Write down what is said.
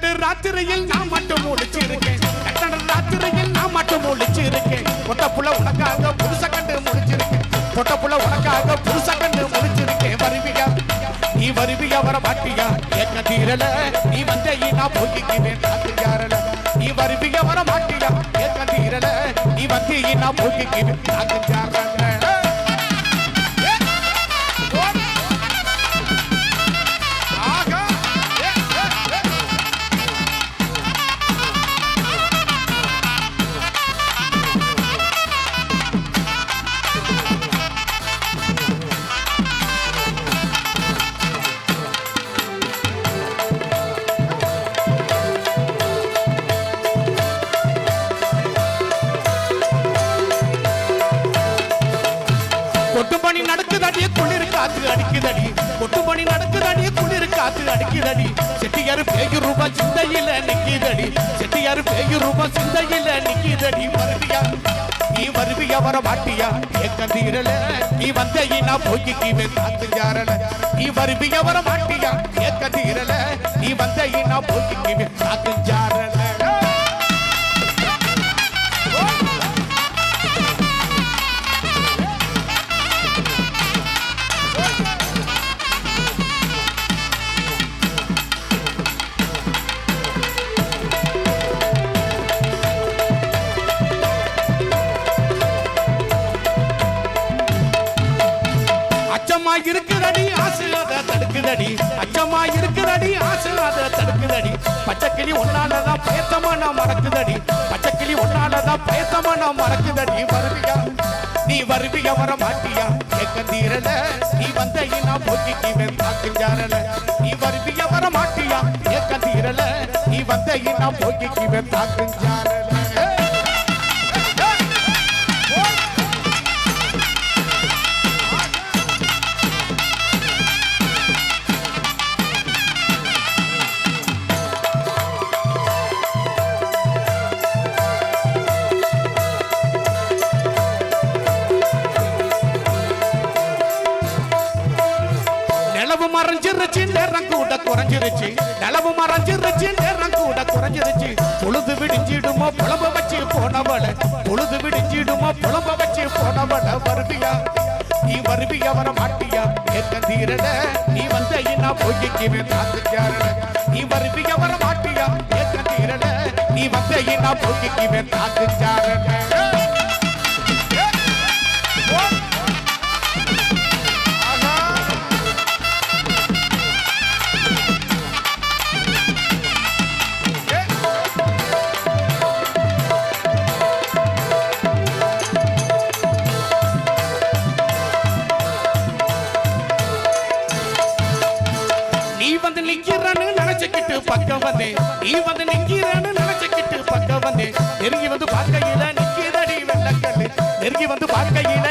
ராத்திரியில் நான் மட்டும் முடிச்சிருக்கேன் கட்டண ராத்திரியில் நான் மட்டும் முடிச்சிருக்கேன் பொட்ட புள்ள உனக்காக புதுச கண்டு முடிச்சிருக்கேன். பொட்ட புள்ள உனக்காக புதுச கண்டு முடிச்சிருக்கேன். வருவியா? நீ வருவியா? வர மாட்டியா? ஏக்க தீரல நீ வந்த நான் போக்கிக்குவேன். காத்து யாரல நீ வருவியா? வர மாட்டியா? ஏக்க தீரல நீ வந்த நான் போக்கிக்குவேன். காத்து யாரல பணி நடக்குதடி குளிர் காத்து அடிக்குதடி. கொட்டு பணி நடக்குதடி குளிர் காத்து அடிக்குதடி. செட்டியாரு பேயு ரூபா சிந்தையில நிக்கிதடி. செட்டியாரு பேயு ரூபா சிந்தையில நிக்கிதடி. வருவியா? நீ வருவியா வர மாட்டியா ஏக்கந்தீரல நீ வந்த நான் போய்க்குவேன் காத்து யாரல? நீ வருவியா வர மாட்டியா ஏக்கந்தீரல நீ வந்த நான் போய்க்குவேன் காத்து அச்சமா இருக்குதடி ஆசை அதை தடுக்குதடி. அச்சமா இருக்குதடி ஆசை அதை தடுக்குதடி. பச்சைக்கிளி ஒன்னாலதான் பயத்தமா நான் மறக்குதடி. பச்சைக்கிளி ஒன்னாலதான் பயத்தமா நான் மறக்குதடி. வருவியா? நீ வருவியா? வர மாட்டியா எங்க தீரல. நீ வந்த நான் போக்கிக்குவேன். தாக்குஞ்சாரல நீ வருவியா? வர மாட்டியா எங்க தீரல. நீ வந்த நான் போக்கிக்குவேன். தாக்குஞ்சாரல நேரம் கூட குறைஞ்சிருச்சு. நிலவு மறைஞ்சிருச்சு நேரம் கூட குறைஞ்சிருச்சு. பொழுது விடிஞ்சிடுமோ புலம்ப வச்சு போனவள. பொழுது விடிஞ்சிடுமோ புலம்ப வச்சு போனவள வருவியா? நீ வருவியா வர மாட்டியா ஏத்த தீரட நீ வந்த இன்னா பொய்க்குவேன் தாத்துக்காரல நீ வருவியா வர மாட்டியா ஏத்த தீரட நீ வந்த இன்னா பொய்க்குவேன் தாத்துக்காரல நிக்கிறன்னு நினைச்சுக்கிட்டு பக்கம் வந்தேன். நீ வந்து நிக்கிறன்னு நினைச்சுக்கிட்டு பக்கம் வந்தேன். நெருங்கி வந்து பார்க்கையில நிக்கிறடி வெள்ளக்கல்லு நெருங்கி வந்து பார்க்கையில